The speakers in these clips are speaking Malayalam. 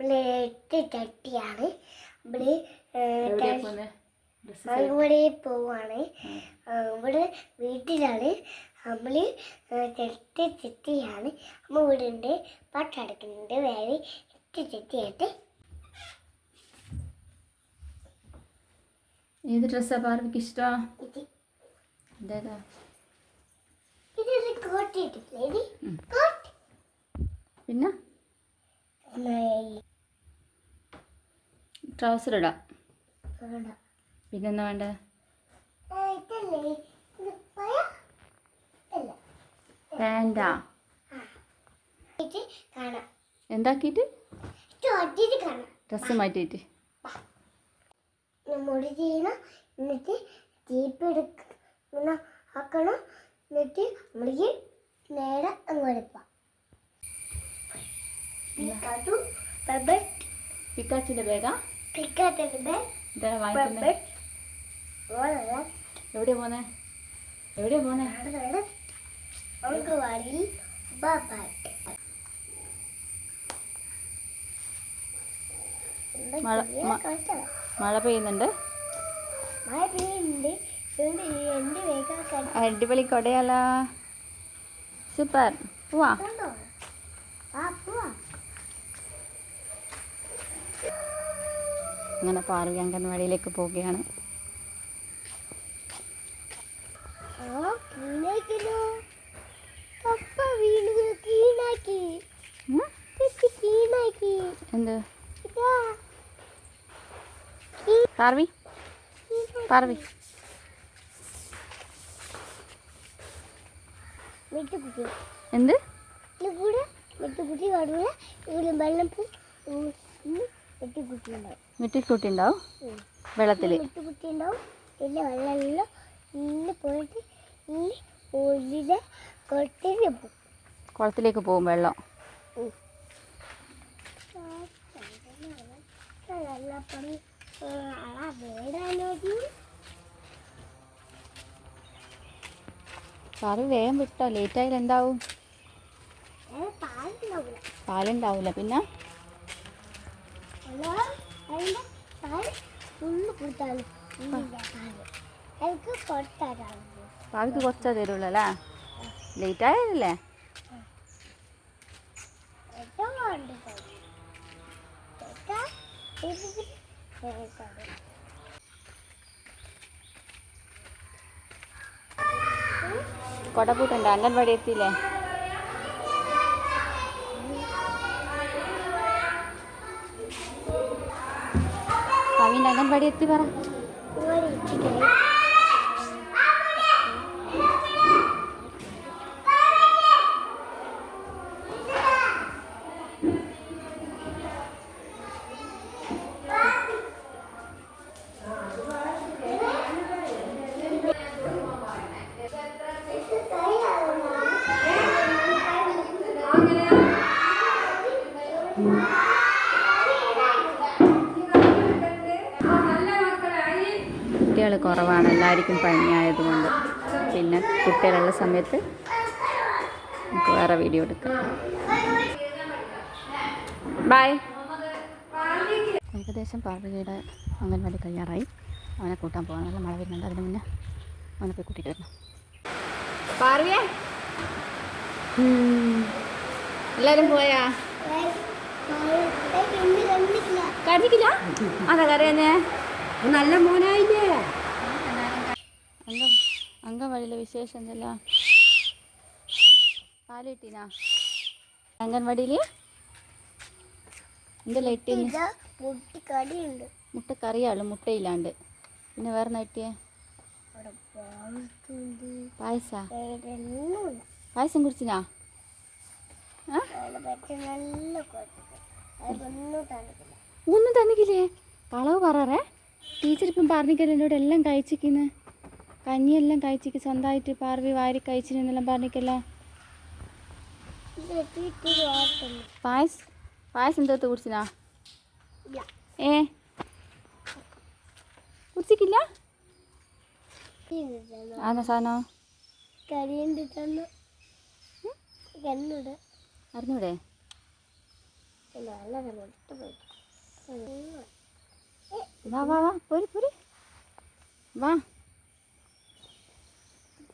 നമ്മൾ എട്ട് ചട്ടിയാണ് ഇവിടെ പോവാണ്. ഇവിടെ വീട്ടിലാണ്. നമ്മൾ എട്ട് ചെത്തിയാണ്. നമ്മൾ ഇവിടെ ഉണ്ട് പട്ടടക്കുന്നുണ്ട് വേറെ എട്ട് ചെത്തിയായിട്ട് ഏത് ഡ്രസ്സാ പാർവിക്ക് ഇഷ്ടമാണ് ഇതേതാ പിന്നെ. ട്രൗസർ ഇടാം. പിന്നെന്താ വേണ്ടേ? കാണാം. എന്താക്കിയിട്ട്? ഡ്രസ്സ് മാറ്റിയിട്ട്. മുടി ചെയ്യണം. എന്നിട്ട് ജീപ്പ് എടുക്കണം ആക്കണം. എന്നിട്ട് നമ്മൾക്ക് നേരെ അങ്ങോട്ട് പോവാം. പിക്കാട്ടു പിക്കാച്ചിന്റെ ബാഗാ എവിടെയാ പോന്നെ? എവിടെയാ പോന്നെ? മഴ- പെയ്യുന്നുണ്ട്. മഴ പെയ്യുന്നുണ്ട്. അടിപൊളി കൊടയാല. സൂപ്പർ. പോവാ കണ്ടോ ആ പോവാ അങ്ങനെ പാർവി അംഗൻവാടിയിലേക്ക് പോവുകയാണ്. എന്ത്? പാർവി? പാർവി. എന്ത്? വെട്ടുകുട്ടി വെള്ളം മിട്ടിക്കുട്ടി ഉണ്ടാവും. വെള്ളത്തിൽ ഉണ്ടാവും പിന്നെ വെള്ളമെല്ലാം ഇന്ന് പോയിട്ട് ഇന്ന് ഒലിലെ കൊട്ടിന് പോകും. കുളത്തിലേക്ക് പോകും വെള്ളം. സാറ് വേഗം വിട്ടോ. ലേറ്റ് ആയാലും എന്താവും പാലുണ്ടാവില്ല പിന്നെ? എനിക്ക് കൊടുത്താലും പാവിക്ക് കുറച്ചാ തരുള്ളൂ അല്ലേ? ലേറ്റ് ആയതല്ലേ. കൊടപ്പൂട്ടുണ്ട് അംഗൻവാടി എത്തിയില്ലേ? പവിന്റെ അംഗൻവാടി എത്തി പറ. ഒരു ഇച്ചിരി കുറവാണ്. എല്ലാവർക്കും പനിയായതുകൊണ്ട്. പിന്നെ കുട്ടികളുള്ള സമയത്ത് നമുക്ക് വേറെ വീഡിയോ എടുക്കാം. ബൈ ഏകദേശം പാർവതിയുടെ അംഗൻവാടി കഴിയാറായി അവനെ കൂട്ടാൻ പോകാൻ നല്ല മഴ വരുന്നുണ്ട്. അതിന് മുന്നേ അവനെ പോയി കൂട്ടിയിട്ട് വരണം. പാർവിയെ എല്ലാവരും പോയാ? കരഞ്ഞിക്കില്ല അതാ കരയഞ്ഞേ നല്ല മോനായില്ലേ അംഗൻവാടിയിലെ വിശേഷം എന്തെല്ലാം പാൽ കിട്ടീനാ അംഗൻവാടിയിൽ എന്തെല്ലാം ഇട്ടീന്? മുട്ട മുട്ടിക്കടിയുണ്ട് മുട്ടക്കറിയാളു മുട്ടയില്ലാണ്ട്. പിന്നെ വേറെ നട്ടിയേ പായസ? പായസം കുടിച്ചിനാ? ഒന്നും തന്നിക്കില്ലേ കളവ് പറ ടീച്ചർ ഇപ്പം പറഞ്ഞിക്കല്ലോ എന്നോട് എല്ലാം കഴിച്ചിരിക്കുന്നു. കഞ്ഞിയെല്ലാം കഴിച്ചിക്ക് സ്വന്തമായിട്ട് പാർവി വാരി കഴിച്ചിരുന്നെല്ലാം പറഞ്ഞിക്കല്ലോ. പായസ് പായസം എന്തോത്ത് കുടിച്ചിനാ ഏ? കുടിച്ചിക്കില്ല ആണോ സാധനോ? അറിഞ്ഞൂടെ? വാ വാ വാ പോരി പോരി. വാ.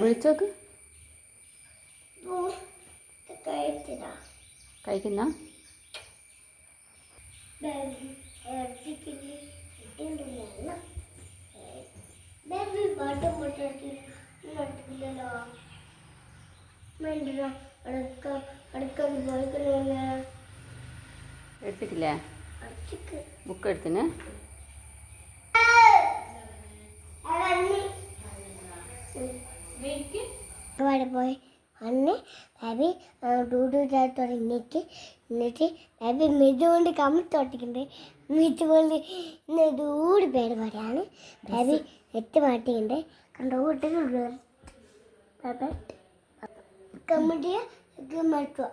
വിളിച്ചോക്ക്. കഴിക്കുന്ന? എടുത്തിട്ടില്ലേ? ബുക്ക് എടുത്തിന്? അവിടെ പോയി അന്ന് ബാബി ഡൂഡു തുടങ്ങിയിട്ട് എന്നിട്ട് കൊണ്ട് മെതുകൊണ്ട് മിതു മെതുകൊണ്ട് ഇന്ന് ഡൂട് പേര് പറയാണ് ബാബി എട്ട് മാട്ടിയുണ്ട് കുട്ടികൾ കമ്മിട്ടിയ മറ്റുക.